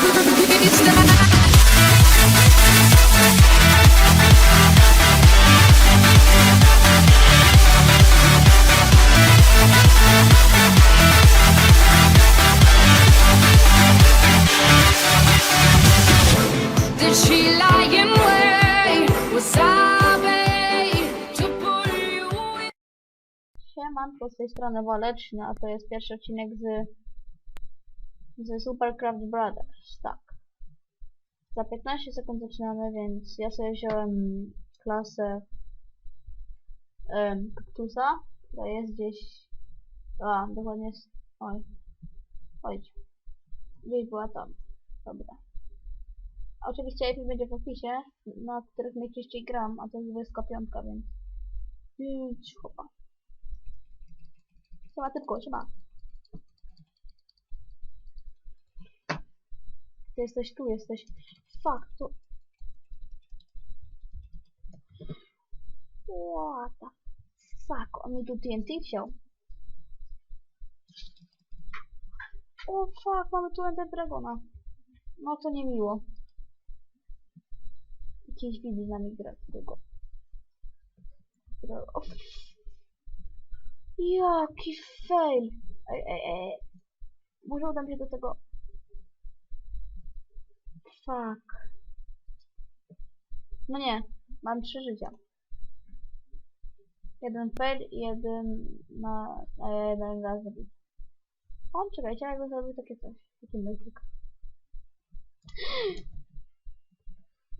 Made to z tej strony Waleczny, a to jest pierwszy odcinek z, z Supercraft Brothers, tak. Za 15 sekund zaczynamy, więc ja sobie wziąłem klasę um, kaktusa, która jest gdzieś, a, dokładnie jest, oj, oj, gdzieś była tam, dobra. Oczywiście IP będzie w opisie, na których najczęściej gram, a to jest 25, więc idź chopa. Siema typko, siema. Jesteś, tu jesteś. Fuck, tu. What the fuck, on mi tu TNT wziął. O fuck, mamy tu Ender Dragona. No to niemiło. Jakiś widzi z nami gra tego. Dra- O, Jaki fail! Ej, ej, ej. Może uda mi się do tego... Fuck. No nie, mam trzy życia. Jeden fail i jeden na... jeden raz zabił. O, czekajcie, jakby zrobił takie coś. Taki mytyk.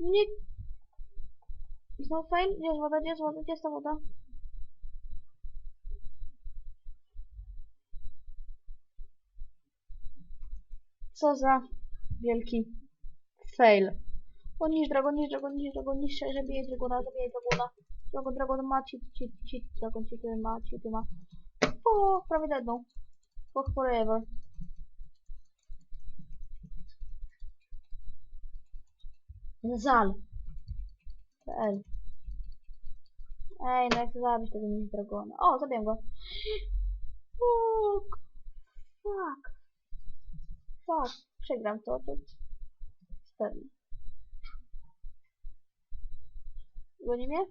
Nie... Znowu fail? Gdzie jest woda? Gdzie jest woda? Gdzie jest ta woda? Co za wielki fail. O, niż dragon, niż dragon, niż dragon, niż zabijaj dragona, zabijaj dragona. Dragon, dragon ma, ci, ci, ci, dragon, ci, ty ma, ci, ty ma. O, prawie dedną. For forever. Zal. PL. Ej, no jak zabić tego niż dragona. O, zabiłem go. Fuck. Fuck. Fuck, przegram to, to pewnie. Goni mnie?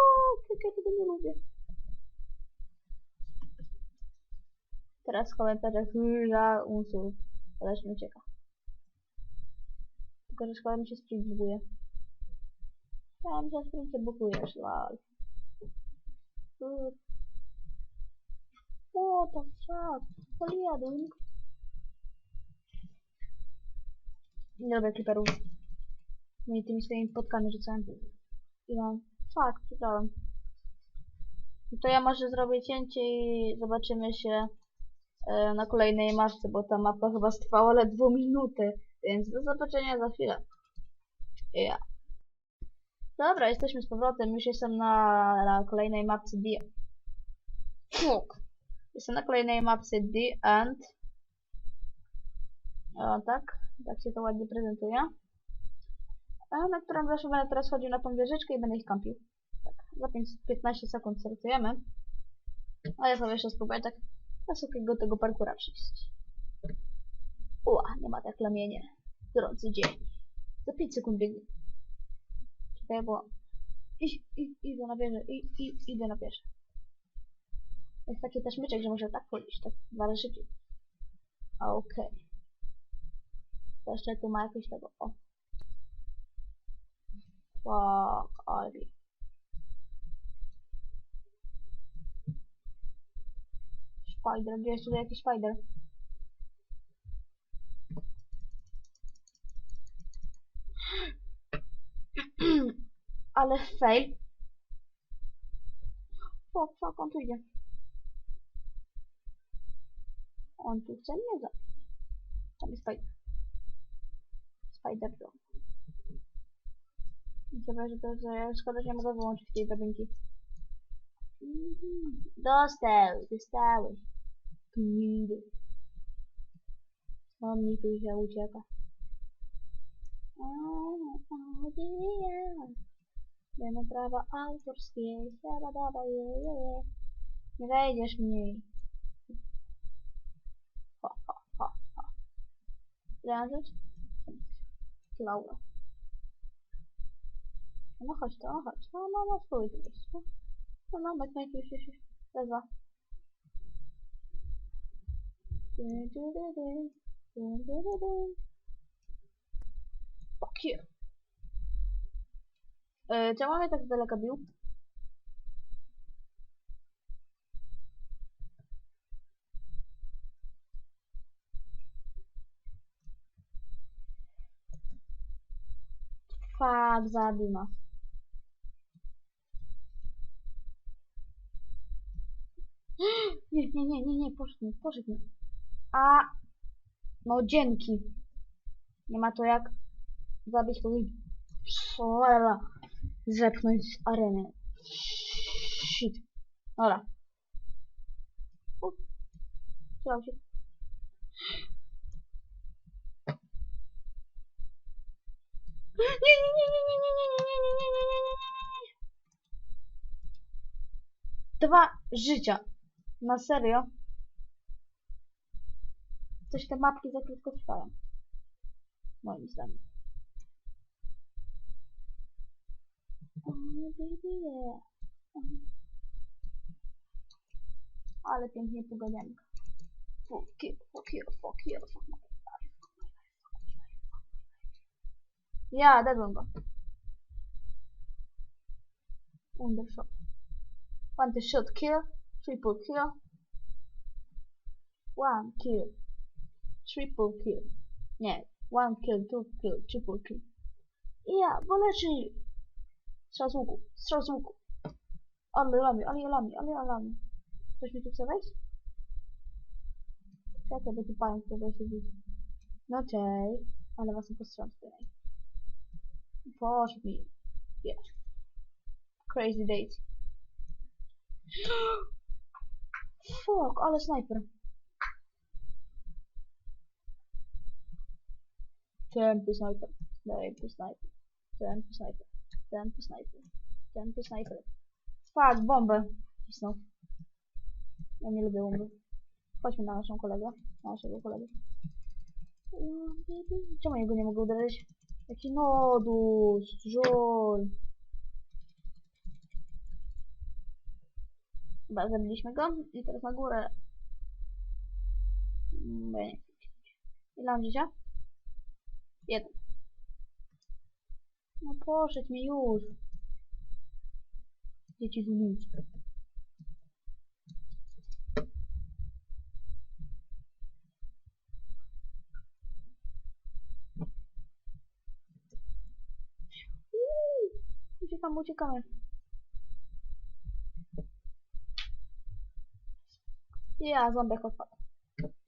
O, jak ja tego nie lubię. Teraz w komentarzach za unsur. Ależ mi ucieka. Tylko, że szkoda mi się sprint buguje. Ja mi się sprint bugujesz, lol. What the fuck? What Nie lubię kliperów. No i tymi swoimi podkami rzucałem. I mam... Fuck, przegrałem. No to ja może zrobię cięcie i zobaczymy się e, na kolejnej mapce, bo ta mapa chyba trwała ledwo minuty. Więc do zobaczenia za chwilę. Ja. Dobra, jesteśmy z powrotem. Już jestem na, na kolejnej mapce D. Fuck. Jestem na kolejnej mapce D and... O, tak. Tak się to ładnie prezentuje. Na którą zawsze będę teraz chodził na tą wieżyczkę i będę ich kampił. Tak, za 5, 15 sekund startujemy. A ja sobie jeszcze spróbuję tak wysokiego tego parkura przyjść. Ua, nie ma tak lamienie. Gorący dzień. Za 5 sekund biegnie. Czekaj, bo... I, i, idę na wieżę, i, i, idę na pierwsze. Jest taki też myczek, że może tak chodzić, tak razy szybciej. Okej. To jeszcze tu ma jakieś tego, o. Fuck, Ivy. Spider, gdzie jest tutaj jakiś spider? Ale fail. Fuck, fuck, on tu idzie. On tu chce mnie spider. Spider Drone. Chyba, że to że szkoda, że nie mogę wyłączyć tej drabinki. Dostał, dostałeś. Gnido. On mi tu się ucieka. Będą prawa autorskie, siaba daba je, je, je. Nie wejdziesz mniej. Ho, ho, ho, ho. sprężyć. skvallra. Она хочет, она хочет, она мама стоит просто. Она мать мать еще еще раз. Fuck you. Działamy tak z daleka bił. Fuck, zabił nas. Nie, nie, nie, nie, nie, poszedł poszedł. A, no dzięki. Nie ma to jak zabić kogoś, cholera, zepchnąć z areny. Shit. Dobra. Trzymał się. Nie, nie, nie, nie, Dwa życia. Na serio? Coś te mapki za krótko trwają. Moim zdaniem. Ale pięknie pogadanka. Fuck you, fuck you, fuck you, fuck my life. Ja, dadłem go. Wonderful. One shot kill, triple kill, one kill, triple kill. Yeah, one kill, two kill, triple kill. Yeah, well actually, 少数股，少数股。Alıyorum, alıyorum, alıyorum. Coś mi tu chce wejść? Czekaj, bo tu pająk to wejdzie widzi. No cześć, ale was nie postrzelam tutaj. me. Yeah. Crazy days. Fuck, ale snajper. Tępy snajper. Tępy snajper. Tępy snajper. Tępy snajper. Tępy snajper. Fuck, bombę. Cisnął. Ja nie lubię bomby. Chodźmy na naszą kolegę. Na naszego kolegę. Czemu jego nie mogę uderzyć? Jaki nodus, żul. Chyba zabiliśmy go i teraz na górę. Bo ja. Ile mam życia? Jeden. No poszedł mi już. Dzieci z ulicy. Uuu, Uciekamy, uciekamy. Ja, ząbek odpadł.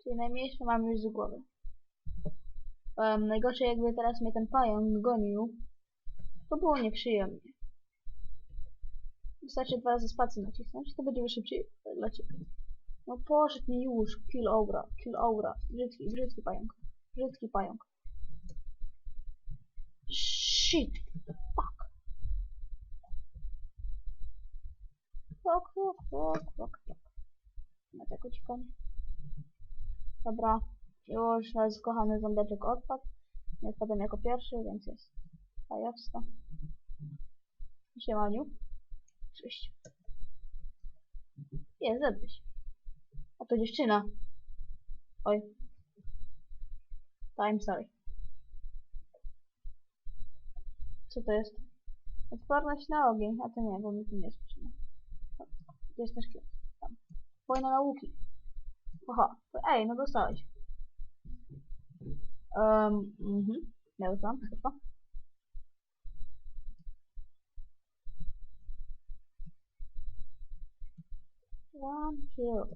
Czyli najmniejsze mam już z głowy. Um, najgorsze jakby teraz mnie ten pająk gonił, to było nieprzyjemnie. Wystarczy dwa razy spację nacisnąć, to będzie szybciej dla ciebie. No poszedł mi już, kill aura, kill aura, brzydki, brzydki pająk, brzydki pająk. Shit, fuck. Fuck, fuck, fuck, fuck, fuck. Na tak uciekanie. Dobra, już kochany zombieczek odpadł. Nie odpadłem jako pierwszy, więc jest fajowsko. Siemaniu. Cześć. Jest, zedbyś. A to dziewczyna. Oj. I'm sorry. Co to jest? Odporność na ogień, a to nie, bo mi tu nie jest. Gdzie jest nasz klep? Foi na Nauki. Forró. aí no nostálgico. Um, uhum. Meu desculpa. One kill.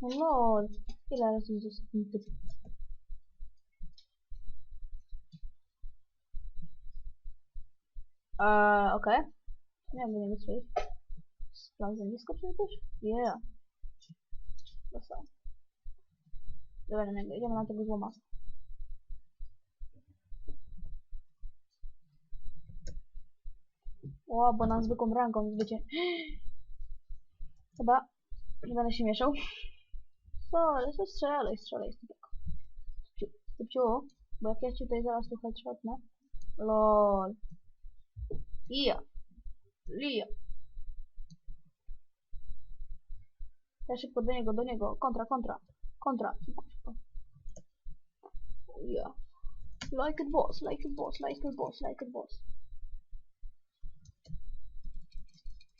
Lord. Ile razy został ten typ? Eee, okej. Nie wiem, do niego strzelić. Plan za nisko coś? Yeah. Dostał. Dobra, niego. Idziemy na tego złomasa. O, bo na zwykłą rangą zbycie. Chyba nie będę się mieszał. Co, to strzelaj, strzelaj, stupek. Stupciu, bo jak ja ci tutaj zaraz tu headshotnę. LOL. Ija. Lija. Ja szybko do niego, do niego. Kontra, kontra. Kontra. Szybko, szybko. Ja. Like a boss, like a boss, like a boss, like a boss.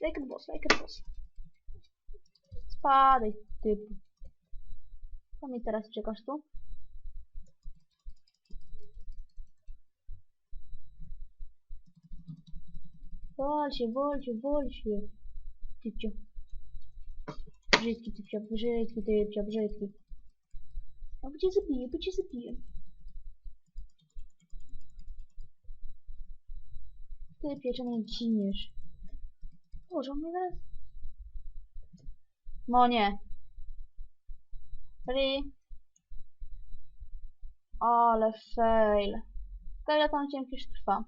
Like a boss, like a boss. Spadaj, typ. Co mi teraz czekasz tu? Się, wal się. Typcio. Brzydki, typcio, brzydki, typcio, brzydki. A cię zabiję, cię zabiję. Ty pieczę mnie giniesz. Boże, on mnie zaraz... No nie. Really? Ale fail. Fail tam cienki już trwa.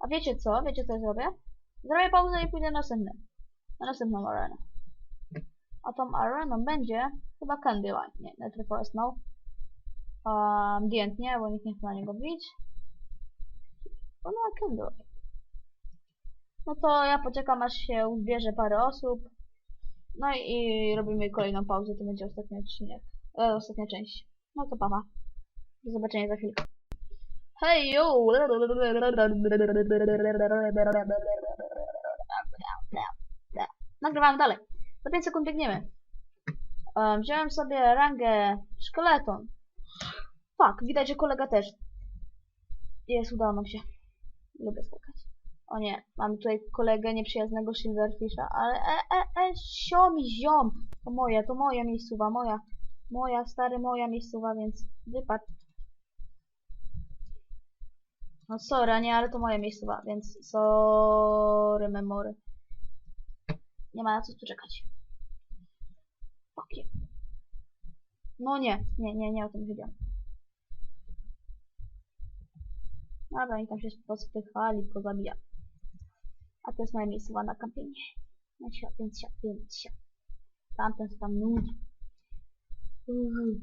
A wiecie co? Wiecie co zrobię? Zrobię pauzę i pójdę na następny. Na następną arenę. A tą areną będzie chyba Candyline. Nie, Nether Forest no. Um, Dient nie, bo nikt nie chce na niego bić. Ona Candyline. No to ja poczekam aż się uzbierze parę osób. No i, robimy kolejną pauzę, to będzie ostatni odcinek. E, ostatnia część. No to papa. Do zobaczenia za chwilkę. Hej yo! Nagrywamy dalej. Za 5 sekund biegniemy. Um, wziąłem sobie rangę szkeleton. Fuck, widać, że kolega też. Jest, udało nam się. Lubię skakać. O nie, mamy tutaj kolegę nieprzyjaznego Silverfisha, ale e, e, e, siomi, ziom. To moja, to moja miejscowa, moja. Moja, stary, moja miejscowa, więc wypadł. No sorry, nie, ale to moja miejscowa, więc sorry, memory. Nie ma na co tu czekać. Okej. No nie, nie, nie, nie o tym chodziło. Dobra, oni tam się pospychali, pozabija. A to jest moja miejscowa na kampienie. No sio, więc sio, więc sio. Tamten się tam nudzi. Uuu.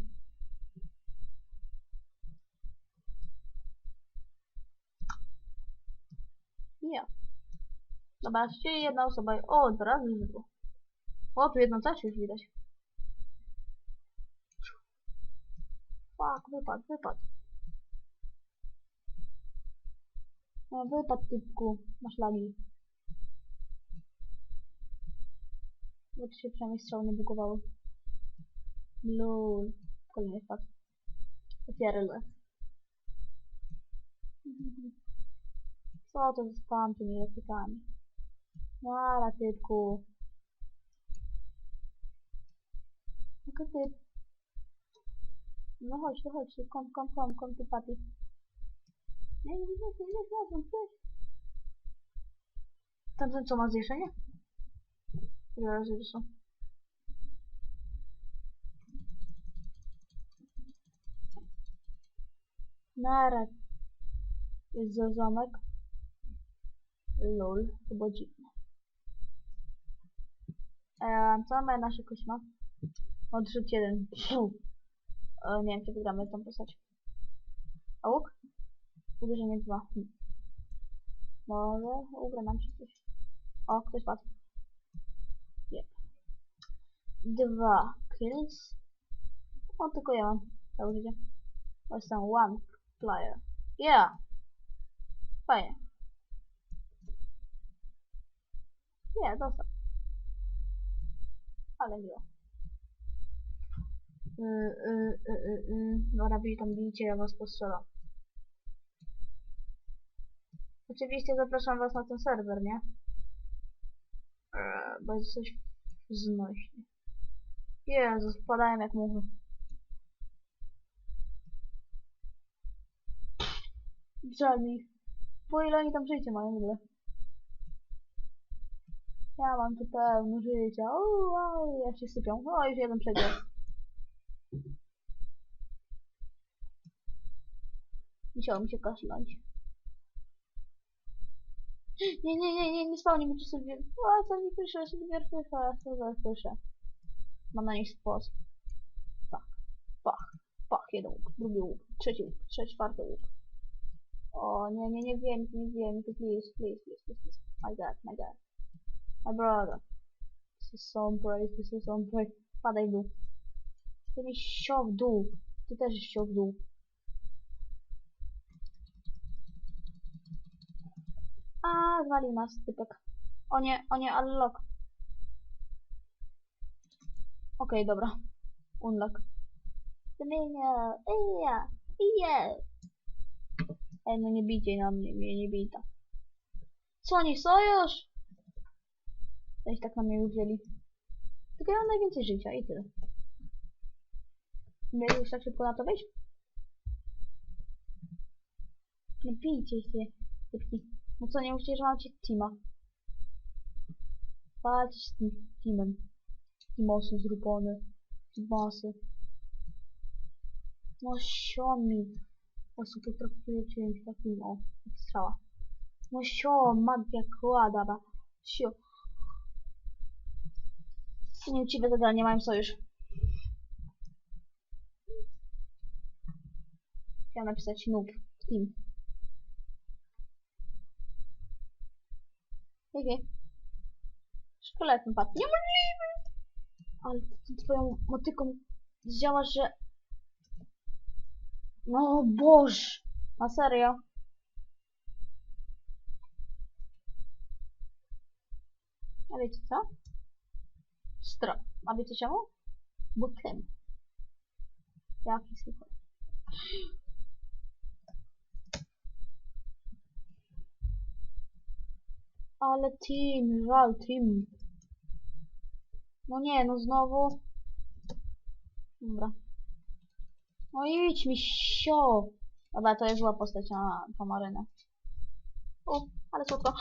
Ja. Zobaczcie, jedna osoba. O, dwa razy żywo. O, tu jedno coś już widać. Fuck, wypadł, wypadł. No, wypadł typku. Masz lagi. Bo tu się przynajmniej nie bugowały. Lul. Kolejny wpadł. Ofiary le. Co to za spam tymi rakietami? Nara, typku. Jaka typ? No chodź, chodź, kom, kom, kom, kom, tu papi. Nie, nie, nie, nie, nie, nie, nie, nie. Tamten co ma zjeszenie? Ile razy to są? Nara. Jest za zamek. Lol, było dziwne. Eee, co ma nasza kośma? Odrzut jeden. E, nie wiem, czy wygramy tą postać. A łuk? Uderzenie dwa. Hm. Może ugra nam się coś. O, ktoś padł. Dwa kills. O, tylko ja mam całe życie. To jest ten one player. Yeah. Fajnie. Nie, dostał. Ale miło. Y, y, y, y, y. Dobra, wy tam bijcie, ja was postrzelam. Oczywiście zapraszam was na ten serwer, nie? Eee, bo jest coś znośnie. Jezu, spadają jak muchy. Żal mi. Bo ile oni tam życia mają w ogóle? Ja mam tu pełno życia. O, wow, jak się sypią. O, już jeden przegrał. Musiało mi się kaszlać. Nie, nie, nie, nie, nie spałnie mi tu sobie. O, co mi pisze, sobie wiertycha, co za pisze. Mam na nich sposób. Tak, pach, pach, jeden łuk, drugi łuk, trzeci łuk, trzeci, czwarty łuk. O, nie, nie, nie wiem, nie wiem, please, please, please, please, please. My god, my god. My brother. This is so brave, this is so brave. Padaj w dół. Ty mi ściął w dół. Ty też ściął w dół. A, zwalił nas typek. O nie, o nie, unlock. Okej, dobra. Unlock. Dymienia, eja, ije. Ej, no nie bijcie na mnie, mnie nie bij tak. Co, oni sojusz? Coś tak na mnie wzięli. Tylko ja mam najwięcej życia i tyle. Nie już tak szybko na to wejść? Nie bijcie się, typki. No co, nie musicie, że mam cię teama. Walczyć z tym teamem. Timosy zrupony. Timosy. No siomi. Osób potraktuje czymś takim, o, jak strzała. No sio, magia kłada, ba. Sio. Nieuczciwe zadanie, mają sojusz. Chciałem napisać noob. Team. Jakie? Szkoletny padł. Niemożliwe! Ale ty twoją motyką zdziałasz, że... No boż! Na serio? A wiecie co? Stro. A wiecie czemu? Bo tym. Jaki super. Ale team, żal team. No nie, no znowu. Dobra. No idź mi sio. Dobra, to jest zła postać na pamarynę. O, ale słodko.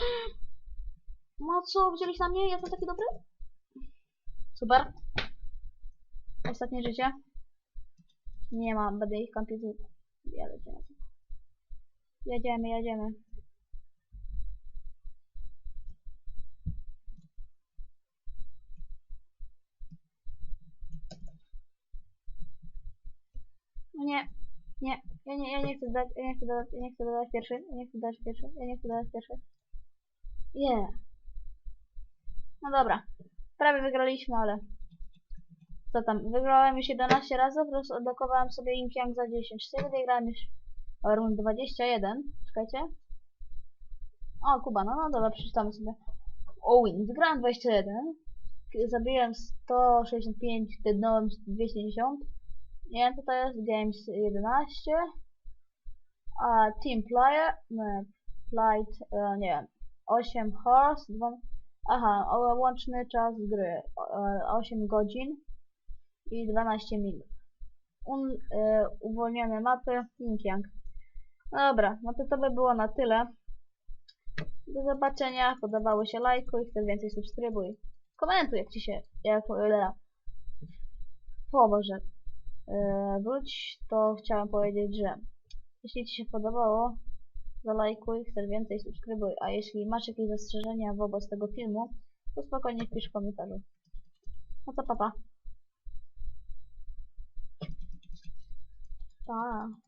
No co, wzięliś na mnie? Jestem taki dobry? Super. Ostatnie życie. Nie mam, będę ich kampić. Jedziemy, jedziemy. Nie, nie, ja nie, ja nie chcę dać, ja nie chcę dać, ja nie chcę dać pierwszy, ja nie chcę dać pierwszy, ja nie chcę dać pierwszy. Yeah. No dobra, prawie wygraliśmy, ale co tam, wygrałem już 11 razy, plus odblokowałem sobie Ink Yang za 10, czyli wygrałem już rund 21, czekajcie. O, Kuba, no, no dobra, przeczytamy sobie. Owen, wygrałem 21, zabiłem 165, dydnąłem 210, nie wiem co to jest, Games 11, a Team Player, nie, Flight, e, nie wiem, 8 Horse, 2, aha, łączny czas gry, e, 8 godzin i 12 minut. Un, e, uwolnione mapy, Yin Yang. No dobra, no to to by było na tyle. Do zobaczenia, podobało się lajkuj, chcesz więcej subskrybuj. Komentuj jak ci się, jak, o Boże, wróć, to chciałem powiedzieć, że jeśli Ci się podobało, zalajkuj, chcesz więcej, subskrybuj, a jeśli masz jakieś zastrzeżenia wobec tego filmu, to spokojnie wpisz w komentarzu. No to papa. Pa. pa.